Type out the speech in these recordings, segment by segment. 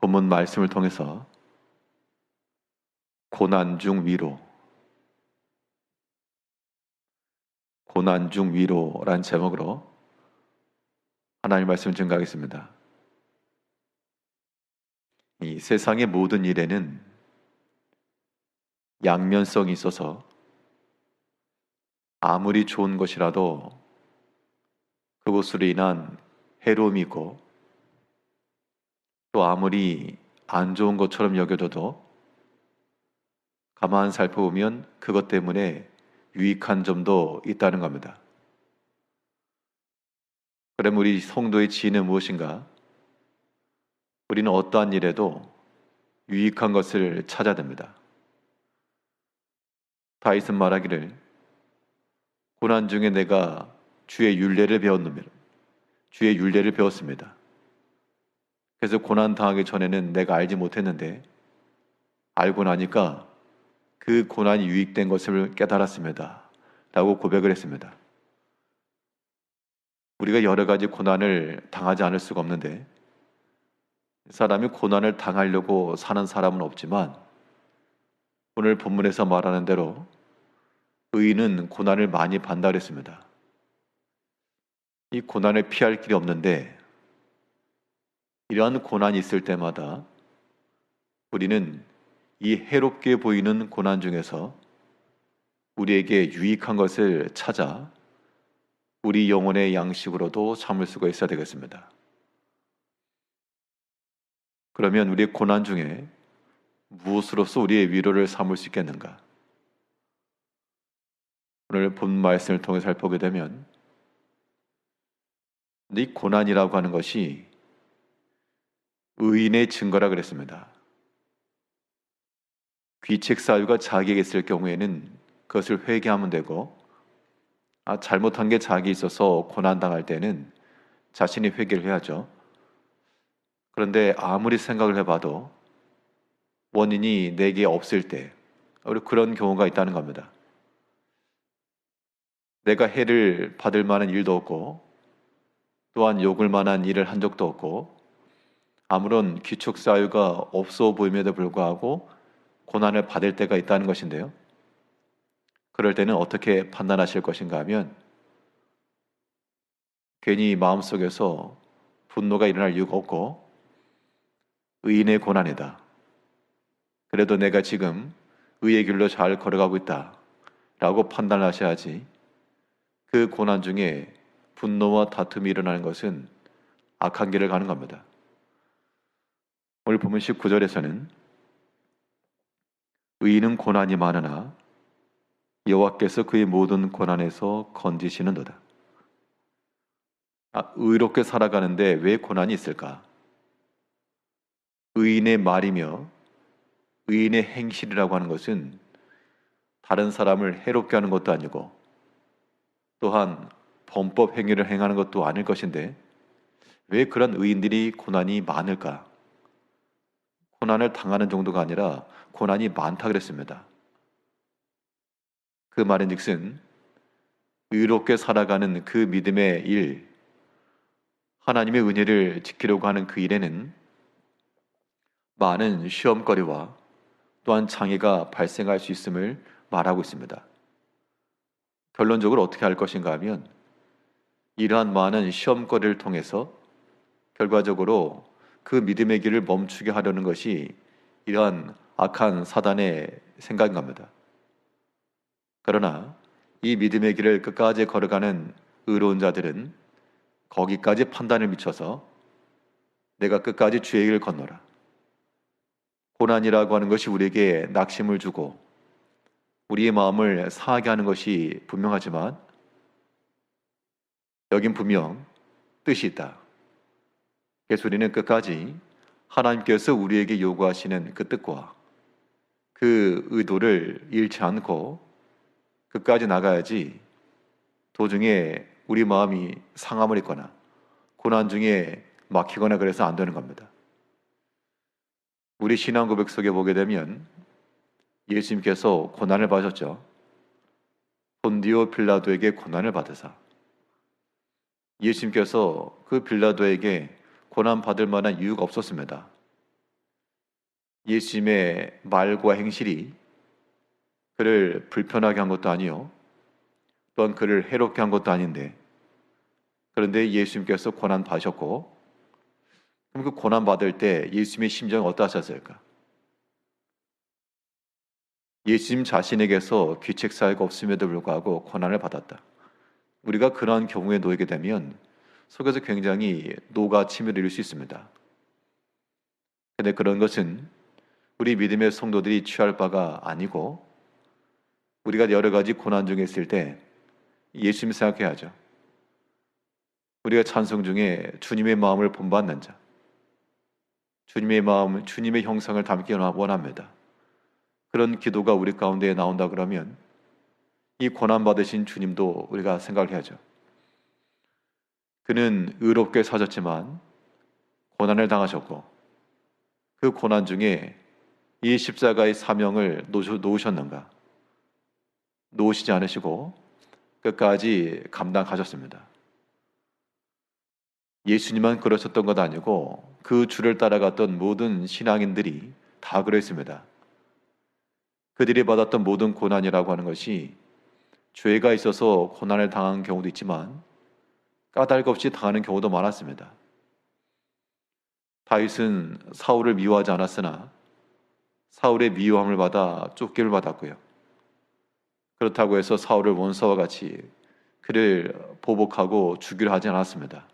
본문 말씀을 통해서 고난 중 위로, 고난 중 위로란 제목으로 하나님 말씀을 증가하겠습니다. 이 세상의 모든 일에는 양면성이 있어서 아무리 좋은 것이라도 그것으로 인한 해로움이 있고 또 아무리 안 좋은 것처럼 여겨져도 가만 살펴보면 그것 때문에 유익한 점도 있다는 겁니다. 그럼 우리 성도의 지혜는 무엇인가? 우리는 어떠한 일에도 유익한 것을 찾아야 됩니다. 다윗은 말하기를 고난 중에 내가 주의 윤례를 배웠느며 주의 윤례를 배웠습니다. 그래서 고난 당하기 전에는 내가 알지 못했는데 알고 나니까 그 고난이 유익된 것을 깨달았습니다. 라고 고백을 했습니다. 우리가 여러 가지 고난을 당하지 않을 수가 없는데 사람이 고난을 당하려고 사는 사람은 없지만 오늘 본문에서 말하는 대로 의인은 고난을 많이 그랬습니다. 이 고난을 피할 길이 없는데 이러한 고난이 있을 때마다 우리는 이 해롭게 보이는 고난 중에서 우리에게 유익한 것을 찾아 우리 영혼의 양식으로도 삼을 수가 있어야 되겠습니다. 그러면 우리의 고난 중에 무엇으로서 우리의 위로를 삼을 수 있겠는가? 오늘 본 말씀을 통해 살펴보게 되면 이 고난이라고 하는 것이 의인의 증거라 그랬습니다. 귀책 사유가 자기에게 있을 경우에는 그것을 회개하면 되고 아, 잘못한 게 자기 있어서 고난 당할 때는 자신이 회개를 해야죠. 그런데 아무리 생각을 해봐도 원인이 내게 없을 때 우리 그런 경우가 있다는 겁니다. 내가 해를 받을 만한 일도 없고 또한 욕을 만한 일을 한 적도 없고 아무런 기축 사유가 없어 보임에도 불구하고 고난을 받을 때가 있다는 것인데요. 그럴 때는 어떻게 판단하실 것인가 하면 괜히 마음속에서 분노가 일어날 이유가 없고 의인의 고난이다. 그래도 내가 지금 의의 길로 잘 걸어가고 있다. 라고 판단하셔야지 그 고난 중에 분노와 다툼이 일어나는 것은 악한 길을 가는 겁니다. 오늘 보면 19절에서는 의인은 고난이 많으나 여호와께서 그의 모든 고난에서 건지시는도다. 아, 의롭게 살아가는데 왜 고난이 있을까? 의인의 말이며 의인의 행실이라고 하는 것은 다른 사람을 해롭게 하는 것도 아니고 또한 범법 행위를 행하는 것도 아닐 것인데 왜 그런 의인들이 고난이 많을까? 고난을 당하는 정도가 아니라 고난이 많다 그랬습니다. 그 말인즉슨 의롭게 살아가는 그 믿음의 일, 하나님의 은혜를 지키려고 하는 그 일에는 많은 시험거리와 또한 장애가 발생할 수 있음을 말하고 있습니다. 결론적으로 어떻게 할 것인가 하면 이러한 많은 시험거리를 통해서 결과적으로 그 믿음의 길을 멈추게 하려는 것이 이러한 악한 사단의 생각인 겁니다. 그러나 이 믿음의 길을 끝까지 걸어가는 의로운 자들은 거기까지 판단을 미쳐서 내가 끝까지 주의 길을 건너라. 고난이라고 하는 것이 우리에게 낙심을 주고 우리의 마음을 상하게 하는 것이 분명하지만 여긴 분명 뜻이 있다. 그래서 우리는 끝까지 하나님께서 우리에게 요구하시는 그 뜻과 그 의도를 잃지 않고 끝까지 나가야지 도중에 우리 마음이 상함을 입거나 고난 중에 막히거나 그래서 안 되는 겁니다. 우리 신앙 고백 속에 보게 되면 예수님께서 고난을 받으셨죠. 본디오 빌라도에게 고난을 받으사 예수님께서 그 빌라도에게 고난 받을 만한 이유가 없었습니다. 예수님의 말과 행실이 그를 불편하게 한 것도 아니요. 또한 그를 해롭게 한 것도 아닌데 그런데 예수님께서 고난 받으셨고 그럼 그 고난 받을 때 예수님의 심정이 어떠하셨을까? 예수님 자신에게서 귀책 사유가 없음에도 불구하고 고난을 받았다. 우리가 그러한 경우에 놓이게 되면 속에서 굉장히 노가 치밀을 수 있습니다. 근데 그런 것은 우리 믿음의 성도들이 취할 바가 아니고 우리가 여러 가지 고난 중에 있을 때 예수님 생각해야죠. 우리가 찬송 중에 주님의 마음을 본받는 자, 주님의 마음, 주님의 형상을 담기 원합니다. 그런 기도가 우리 가운데 나온다 그러면 이 고난 받으신 주님도 우리가 생각을 해야죠. 그는 의롭게 사셨지만 고난을 당하셨고 그 고난 중에 이 십자가의 사명을 놓으셨는가? 놓으시지 않으시고 끝까지 감당하셨습니다. 예수님만 그러셨던 것 아니고 그 줄을 따라갔던 모든 신앙인들이 다 그랬습니다. 그들이 받았던 모든 고난이라고 하는 것이 죄가 있어서 고난을 당한 경우도 있지만 까닭 없이 당하는 경우도 많았습니다. 다윗은 사울을 미워하지 않았으나 사울의 미워함을 받아 쫓기를 받았고요. 그렇다고 해서 사울을 원사와 같이 그를 보복하고 죽이려 하지 않았습니다.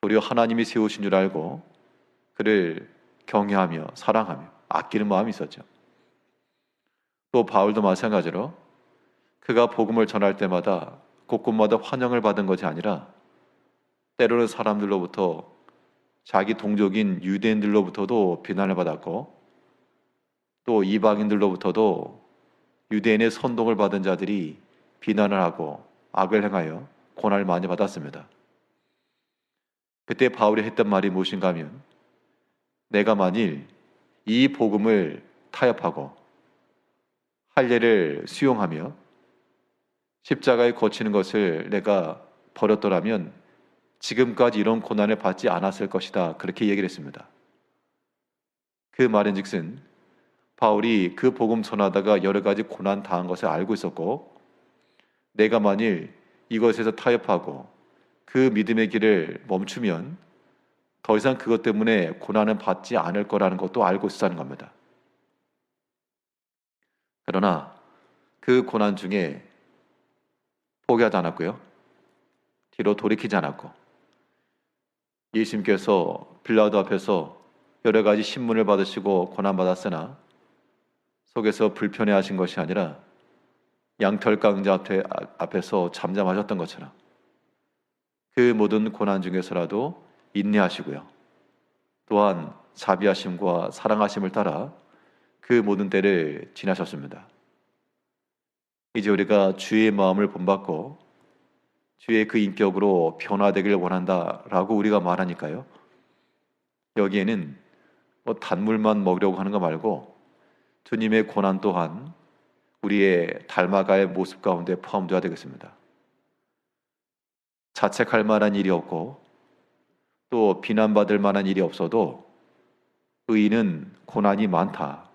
도리어 하나님이 세우신 줄 알고 그를 경외하며 사랑하며 아끼는 마음이 있었죠. 또 바울도 마찬가지로 그가 복음을 전할 때마다 곳곳마다 환영을 받은 것이 아니라 때로는 사람들로부터 자기 동족인 유대인들로부터도 비난을 받았고 또 이방인들로부터도 유대인의 선동을 받은 자들이 비난을 하고 악을 행하여 고난을 많이 받았습니다. 그때 바울이 했던 말이 무엇인가 하면 내가 만일 이 복음을 타협하고 할례를 수용하며 십자가에 거치는 것을 내가 버렸더라면 지금까지 이런 고난을 받지 않았을 것이다. 그렇게 얘기를 했습니다. 그 말인 즉슨 바울이 그 복음 전하다가 여러 가지 고난 당한 것을 알고 있었고 내가 만일 이것에서 타협하고 그 믿음의 길을 멈추면 더 이상 그것 때문에 고난은 받지 않을 거라는 것도 알고 있었다는 겁니다. 그러나 그 고난 중에 포기하지 않았고요. 뒤로 돌이키지 않았고 예수님께서 빌라도 앞에서 여러 가지 신문을 받으시고 고난 받았으나 속에서 불편해 하신 것이 아니라 양털 강자 앞에, 앞에서 잠잠하셨던 것처럼 그 모든 고난 중에서라도 인내하시고요. 또한 자비하심과 사랑하심을 따라 그 모든 때를 지나셨습니다. 이제 우리가 주의 마음을 본받고 주의 그 인격으로 변화되길 원한다라고 우리가 말하니까요. 여기에는 뭐 단물만 먹으려고 하는 거 말고 주님의 고난 또한 우리의 닮아가의 모습 가운데 포함되어야 되겠습니다. 자책할 만한 일이 없고 또 비난받을 만한 일이 없어도 의인은 고난이 많다.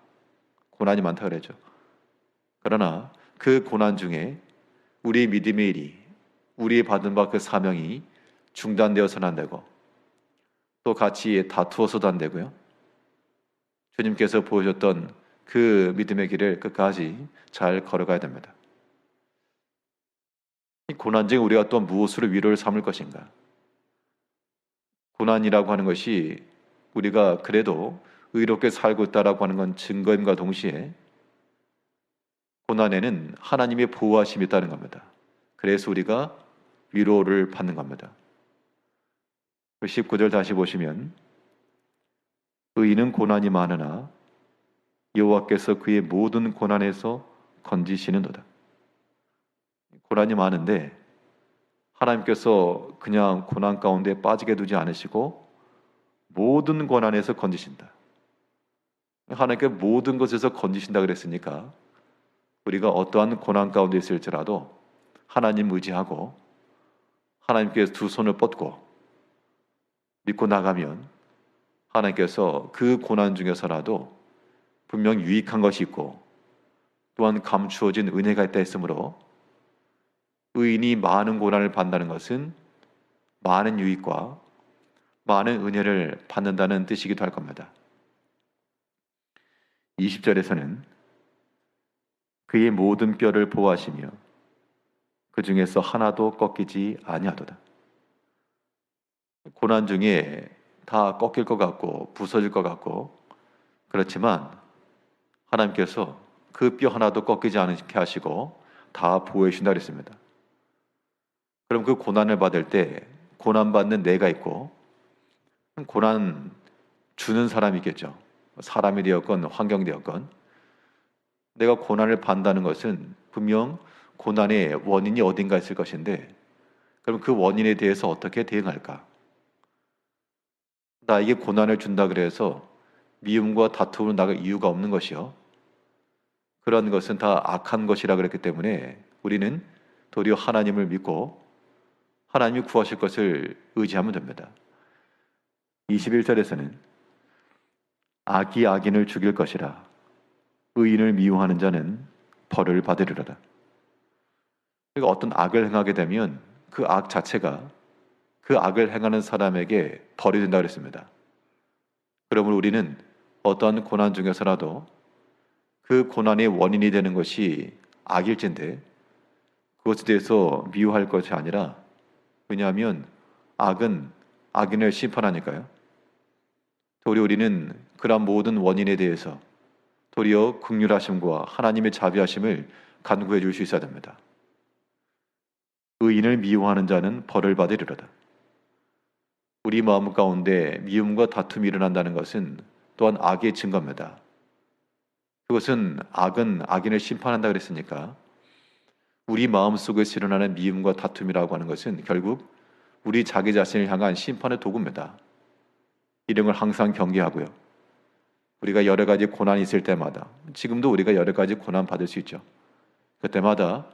고난이 많다 그러죠. 그러나 그 고난 중에 우리 믿음의 일이 우리 받은 바 그 사명이 중단되어서는 안 되고 또 같이 다투어서도 안 되고요. 주님께서 보여줬던 그 믿음의 길을 끝까지 잘 걸어가야 됩니다. 이 고난 중에 우리가 또 무엇으로 위로를 삼을 것인가? 고난이라고 하는 것이 우리가 그래도 의롭게 살고 있다라고 하는 건 증거임과 동시에 고난에는 하나님의 보호하심이 있다는 겁니다. 그래서 우리가 위로를 받는 겁니다. 19절 다시 보시면 의인은 고난이 많으나 여호와께서 그의 모든 고난에서 건지시는도다. 고난이 많은데 하나님께서 그냥 고난 가운데 빠지게 두지 않으시고 모든 고난에서 건지신다. 하나님께 모든 것에서 건지신다 그랬으니까 우리가 어떠한 고난 가운데 있을지라도 하나님 의지하고 하나님께 두 손을 뻗고 믿고 나가면 하나님께서 그 고난 중에서라도 분명 유익한 것이 있고 또한 감추어진 은혜가 있다 했으므로 의인이 많은 고난을 받는다는 것은 많은 유익과 많은 은혜를 받는다는 뜻이기도 할 겁니다. 20절에서는 그의 모든 뼈를 보호하시며 그 중에서 하나도 꺾이지 아니하도다. 고난 중에 다 꺾일 것 같고 부서질 것 같고 그렇지만 하나님께서 그 뼈 하나도 꺾이지 않게 하시고 다 보호해 주신다 그랬습니다. 그럼 그 고난을 받을 때 고난 받는 내가 있고 고난 주는 사람이겠죠. 사람이 되었건 환경이 되었건 내가 고난을 받는다는 것은 분명 고난의 원인이 어딘가 있을 것인데 그럼 그 원인에 대해서 어떻게 대응할까? 나에게 고난을 준다 그래서 미움과 다툼을 나갈 이유가 없는 것이요. 그런 것은 다 악한 것이라 그랬기 때문에 우리는 도리어 하나님을 믿고 하나님이 구하실 것을 의지하면 됩니다. 21절에서는 악이 악인을 죽일 것이라 의인을 미워하는 자는 벌을 받으리로다. 그러니까 어떤 악을 행하게 되면 그 악 자체가 그 악을 행하는 사람에게 벌이 된다 그랬습니다. 그러므로 우리는 어떠한 고난 중에서라도 그 고난의 원인이 되는 것이 악일진데 그것에 대해서 미워할 것이 아니라 왜냐하면 악은 악인을 심판하니까요. 도리어 우리는 그러한 모든 원인에 대해서 도리어 극률하심과 하나님의 자비하심을 간구해 줄 수 있어야 됩니다. 의인을 미워하는 자는 벌을 받으리로다. 우리 마음 가운데 미움과 다툼이 일어난다는 것은 또한 악의 증거입니다. 그것은 악은 악인을 심판한다 그랬으니까 우리 마음 속에서 일어나는 미움과 다툼이라고 하는 것은 결국 우리 자기 자신을 향한 심판의 도구입니다. 이런 걸 항상 경계하고요. 우리가 여러 가지 고난이 있을 때마다 지금도 우리가 여러 가지 고난 받을 수 있죠. 그때마다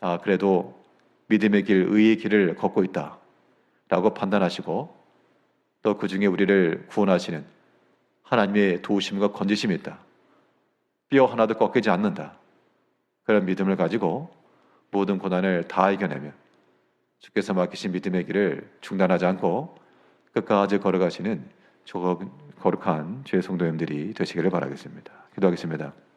아 그래도 믿음의 길, 의의 길을 걷고 있다라고 판단하시고 또 그 중에 우리를 구원하시는 하나님의 도우심과 건지심이 있다. 뼈 하나도 꺾이지 않는다. 그런 믿음을 가지고 모든 고난을 다 이겨내며 주께서 맡기신 믿음의 길을 중단하지 않고 끝까지 걸어가시는 저 거룩한 죄의 성도님들이 되시기를 바라겠습니다. 기도하겠습니다.